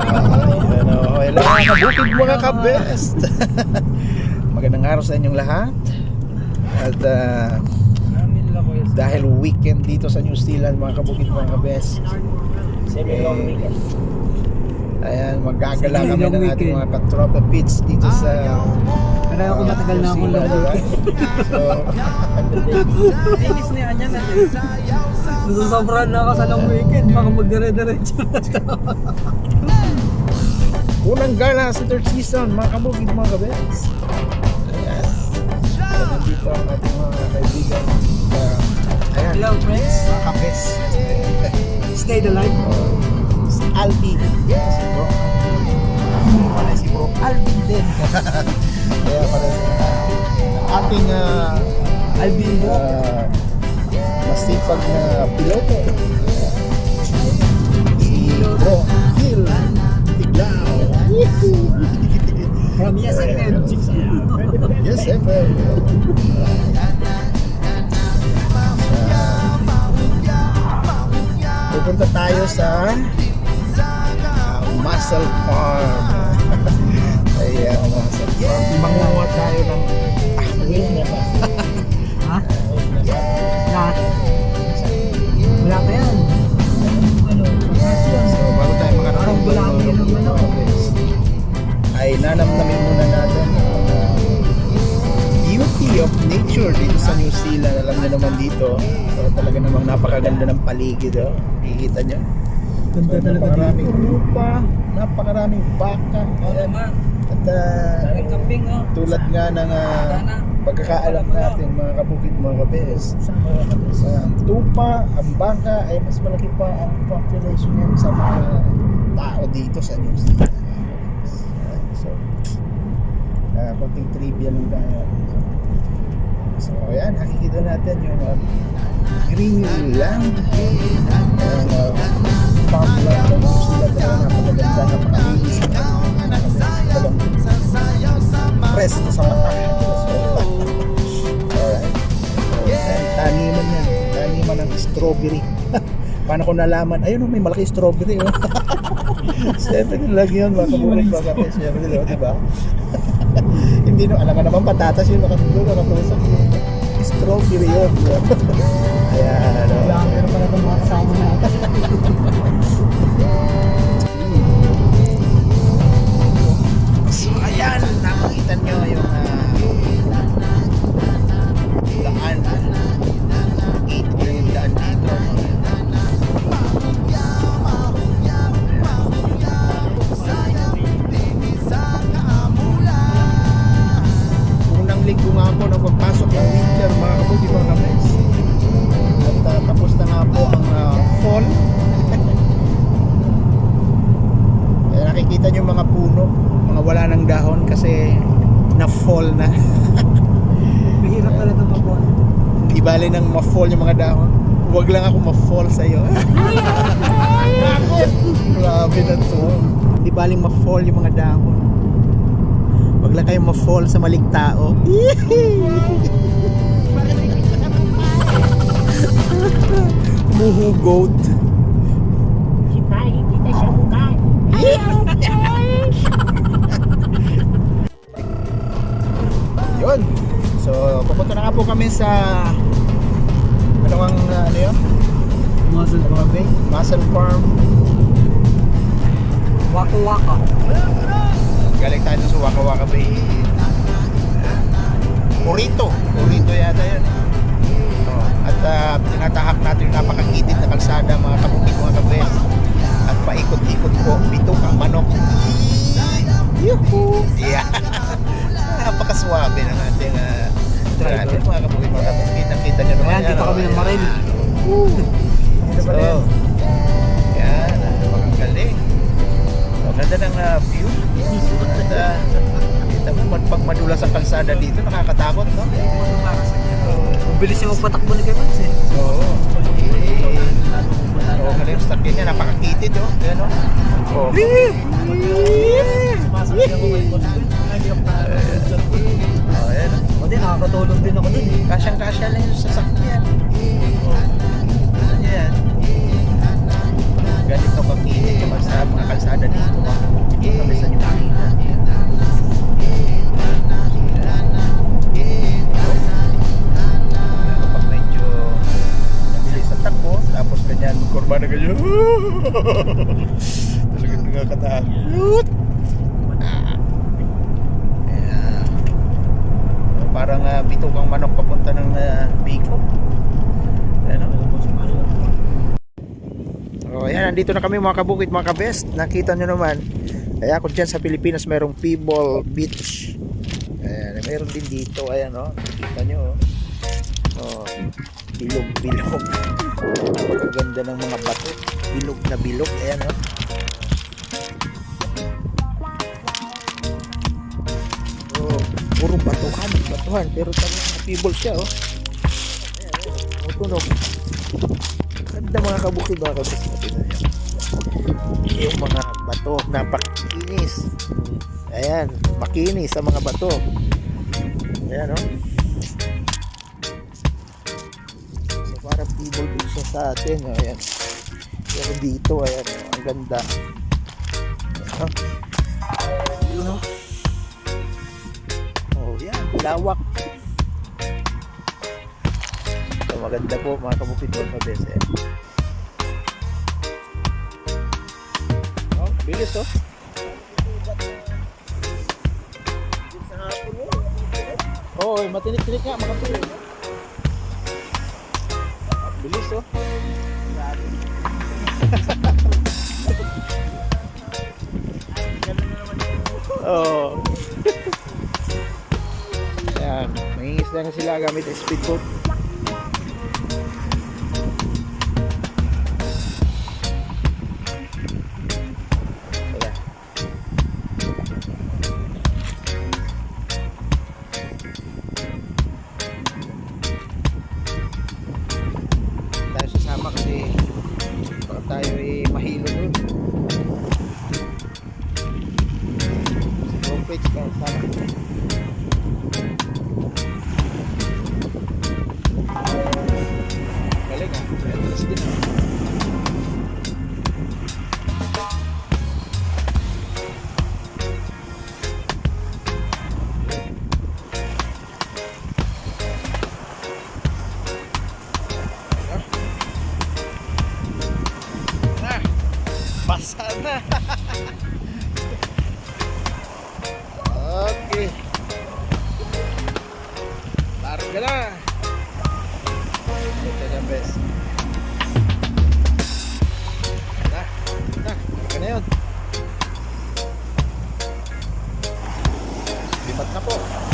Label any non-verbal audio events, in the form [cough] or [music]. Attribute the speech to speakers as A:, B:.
A: Ano, hello mga kabukid mga kabest. [laughs] Magandang araw sa inyong lahat. At ah, dahil weekend dito sa New Zealand mga kabukid mga kabest.
B: Weekend.
A: Ayan, magagala kami ng ating mga katropa pits dito sa
C: Kaya ako matagal na akong
A: Zealand, So, [laughs]
C: Inis niya niya na. Susobrahan na ako sa long weekend. Baka magdire-diretso na. [laughs]
A: unang gala sa third season mga kabukid mga kabest. Ayan. So, nandito ang ating mga kaibigan. Uh, ayan,
C: Hello friends.
A: mga kabest.
C: Stay the light.
A: si Alvin si bro pala si bro Alvin din [laughs] kaya pala ang ating uh,
C: Alvin
A: uh, masipag na piloto si bro Phil Tiglao
C: From Yes FM.
A: yes FM pupunta tayo sa uh, Muscle Farm. Ayan [laughs] Muscle Farm nature dito sa New Zealand alam niyo naman dito so, talaga namang napakaganda ng paligid oh. kikita niyo
C: Ganda
A: So,
C: talaga
A: napakaraming
C: dito.
A: lupa, napakaraming baka. Ayan. At
C: camping oh.
A: tulad nga ng ah, pagkakaalam natin mga kabukid mga kabes. Sa tupa, ang baka ay mas malaki pa ang population yan sa mga tao dito sa New Zealand. So, uh, konting trivia lang tayo. So, ayan, nakikita natin yung uh, Greenland. Ang uh, farmland ng New Zealand talaga napakaganda, napakalinis. Talagang presko sa mata. Yan. Taniman ng strawberry. Paano ko nalaman? Ayun, may malaki strawberry. Oh. [laughs] Siyempre, lagi yun. Baka bulit, baka kasi. Siyempre, di ba? [laughs] Hindi no, alam ka naman patatas yun. Nakatulo, nakatusok. Strawberry yun. [laughs] Kaya nakikita nyo mga puno, mga wala ng dahon kasi na-fall na. [laughs]
C: Mahirap pala ito mag
A: Di bali nang ma-fall yung mga dahon. Huwag lang ako ma-fall sa iyo. [laughs] Grabe na to. Di bali ma-fall yung mga dahon. Huwag lang kayo ma-fall sa maling tao. [laughs] Muhugot.
B: Kita,
A: sa ano ang uh, ano yun?
C: Muscle
A: ang bay? Muscle Farm.
C: Waka waka.
A: Galing tayo sa Waka Waka Bay. Purito. Purito yata yun. Oh, at uh, tinatahak natin yung napakakitid na kalsada mga kabukid mga kabes. At paikot-ikot po, bitok ang manok. Yuhu! Yeah! [laughs] Napakaswabe ng ating uh, driver mga kabukid mga kabes. Kitang-kita nyo naman
C: Ayan, dito
A: yan,
C: kami
A: oh.
C: ng Maril.
A: So, yan, napakang galing. Ang ganda ng uh, view. At uh, kita mo, pag madulas ang kalsada dito, nakakatakot, no?
C: Mabilis yung magpatakbo ni Kevin eh.
A: Oo. Oo, galing yung sakyan niya, napakakitid, oh. Yan, oh. Oh. Oh, [laughs] Talagang nakakatakot. Ah. Ayan. Parang uh, bitugang manok papunta ng uh, Bicol. Ano? Oh, ayan, nandito na kami mga kabukit, mga kabest. Nakita nyo naman. Kaya ako dyan sa Pilipinas mayroong Pebble Beach. Ayan, mayroon din dito. Ayan, oh. Nakita nyo, oh. Oh, bilog, bilog. Napakaganda ng mga bato. Bilog na bilog. Ayan, oh. Oh, puro batuhan, batuhan. Pero talagang pebble siya, oh. Ayan, ayan. Tumutunog. Ganda mga kabukid, mga kabukid natin. Ayan. Yung mga bato, napakinis. Ayan, makinis ang mga bato. Ayan, oh. So, parang people siya sa atin. Oh, ayan. Pero dito, ayan, oh, ang ganda. Ayan, oh. Yun, oh. Oh, yan, lawak. So, maganda po mga kabukid po sa bese. Oh, bilis oh. Oo, oh, matinik-tinik nga, makatuloy. Bilis oh. [laughs] Oh. [laughs] Ayan, mangingisda na sila gamit speedboat. apat na po.